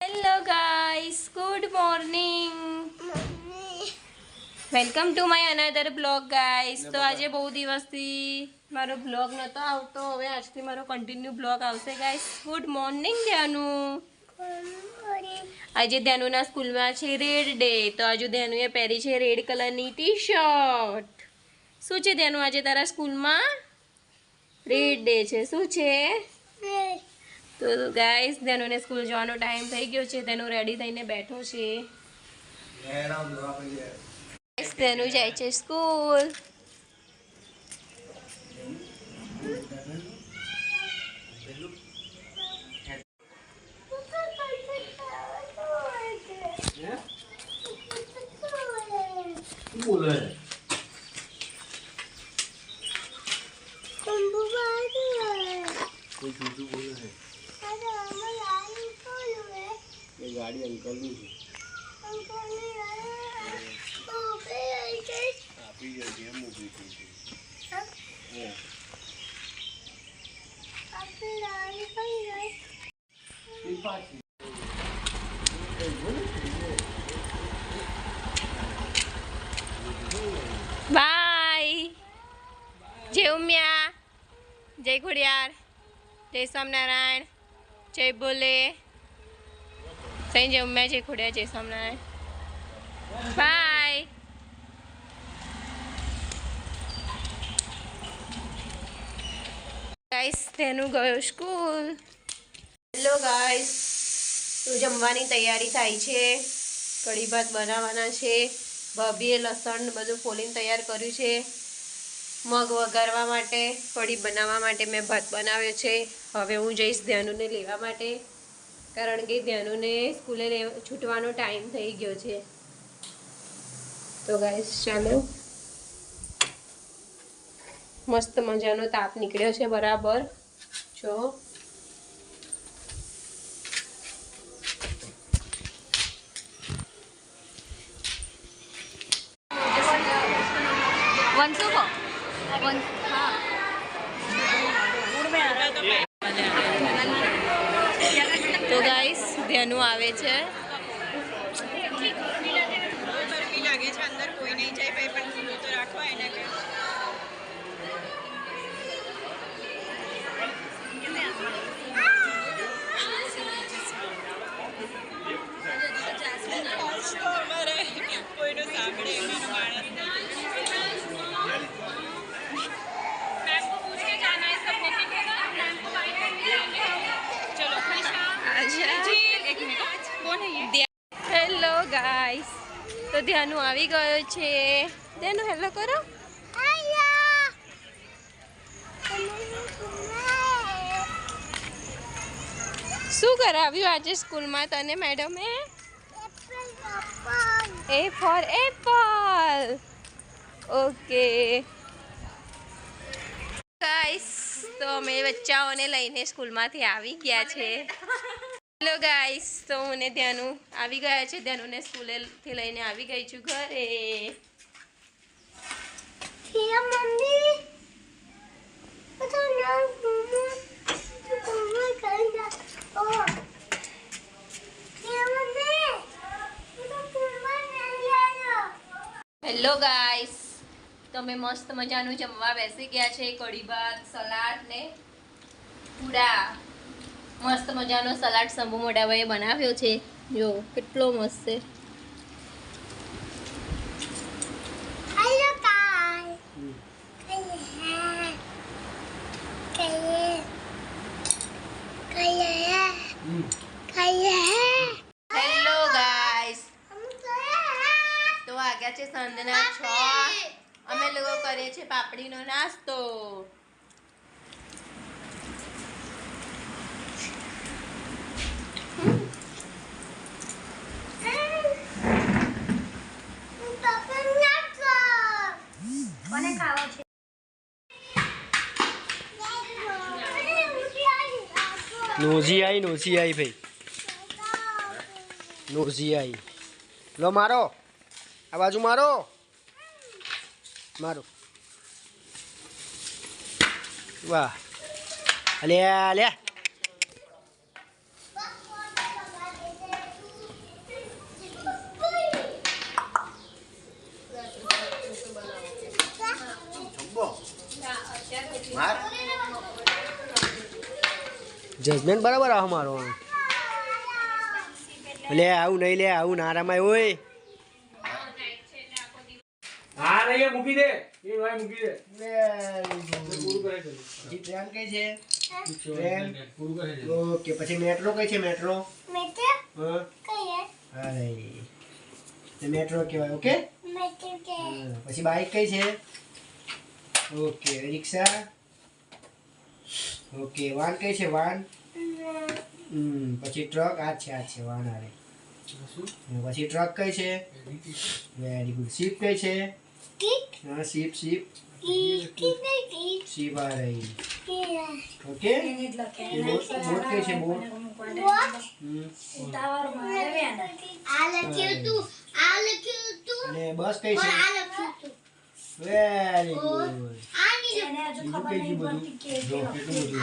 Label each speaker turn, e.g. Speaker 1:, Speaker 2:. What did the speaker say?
Speaker 1: Hello guys good morning welcome to my another blog guys તો આજે બહુ દિવસથી મારો બ્લોગ નહોતો આવતો. હવે આજથી મારો કન્ટિન્યુ બ્લોગ આવશે ગાઈસ ગુડ મોર્નિંગ ધ્યાનુ. આજે ધ્યાનુના સ્કૂલમાં છે રેડ ડે. તો આજુ ધ્યાનુએ પહેરી છે રેડ કલરની ટી શર્ટ શું છે ધ્યાનુ? આજે તારા સ્કૂલમાં રેડ ડે છે. શું છે? તો ગાઈસ ને સ્કૂલ જવાનો ટાઈમ થઈ ગયો છે. તેનું રેડી થઈને બેઠો છે. ધ્યાનુ જાય છે સ્કૂલ
Speaker 2: બોલે કોઈ જૂઠું બોલે છે એ ગાડી અંકલની છે આપી જાય છે એમ ઊભી થઈ છે હે. એ પાછી.
Speaker 1: બાય જય ઉમિયા જય ખોડિયાર જય સ્વામિનારાયણ જય બોલે ઉમિયા જય ખોડિયાર જય સ્વામિનારાયણ બાય ગાઈસ તેનું ગયો સ્કૂલ હેલો ગાઈસ તો જમવાની તૈયારી થાય છે. કઢી ભાત બનાવવાના છે. ભાભીએ લસણ બધું ફોલીને તૈયાર કર્યું છે. મગ વઘારવા માટે, કઢી બનાવવા માટે મેં ભાત બનાવ્યો છે. હવે હું જઈશ ધ્યાનુને લેવા માટે. કારણ કે ધ્યાનુને સ્કૂલે છૂટવાનો ટાઈમ થઈ ગયો છે. તો ગાઈસ ચાલો. મસ્ત મજાનો તાપ નીકળ્યો છે બરાબર. જો. વનસુ કો વન હા. તો ગાઈસ ધ્યાનુ આવે છે
Speaker 3: ગરમી લાગે છે અંદર કોઈ નહીં જાય ભાઈ પણ ખુલ્લું તો રાખવા એને કંઈ કોઈનું સાંભળે એવાનો માણસ
Speaker 1: હેલો ગાઈસ તો ધ્યાનુ આવી ગયો છે. ધ્યાનુ હેલો કરો. શું કરાવ્યું આજે સ્કૂલમાં તને, મેડમે? A for apple okay guys તો અમે બચ્ચાઓને લઈને સ્કૂલમાંથી આવી ગયા છે. હેલો ગાઈસ તો મને ધ્યાનુ આવી ગયા છે. ધ્યાનુને સ્કૂલેથી લઈને આવી ગઈ છું ઘરે. હેલો ગાઈસ તમે મસ્ત મજાનું જમવા બેસી ગયા છે. કઢી ભાત સલાડ ને પૂડા. મસ્ત મજાનો સલાડ શંભુ મોઢાભાઈએ બનાવ્યો છે. જો કેટલો મસ્ત છે. હેલો ગાઈસ તો વાગ્યા છે સાંજના છ. અમે લોકો કરીએ છીએ પાપડીનો નાસ્તો.
Speaker 2: નોઝી આઈ નોઝી આઈ ભાઈ. નોઝી આઈ લો, મારો. આ બાજુ મારો. મારો. વાહ. અલ્યા અલ્યા. જજમેન્ટ બરાબર આવો મારો. લે આવું નહીં લે આવું ના રમાય ઓય.
Speaker 4: હા મૂકી દે. એ ભાઈ મૂકી દે. પૂરું કરે છે.
Speaker 2: પછી ટ્રેન કઈ છે?
Speaker 4: ટ્રેન પૂરું કરે છે.
Speaker 2: ઓકે પછી મેટ્રો કઈ છે મેટ્રો
Speaker 5: મેટે
Speaker 2: હા?
Speaker 5: કઈ
Speaker 2: મેટ્રો કહેવાય ઓકે?
Speaker 5: મેટે કે.
Speaker 2: પછી બાઇક કઈ છે? ઓકે રિક્ષા? ઓકે વાન કઈ છે વાન? હમ પછી ટ્રક આ છે આ છે વાન આરે પછી? ટ્રક કઈ છે? વેરી ગુડ શીપ કઈ છે? હા શીપ શીપ શીપ આ રહી. ઓકે બોટ કઈ છે બોટ?
Speaker 5: વોટ
Speaker 2: હમ.
Speaker 5: આ લખ્યું તું આ લખ્યું તું.
Speaker 2: અને બસ કઈ છે? વેરી ગુડ
Speaker 5: આ નહીં
Speaker 2: બીજું કઈ ગયું બધું?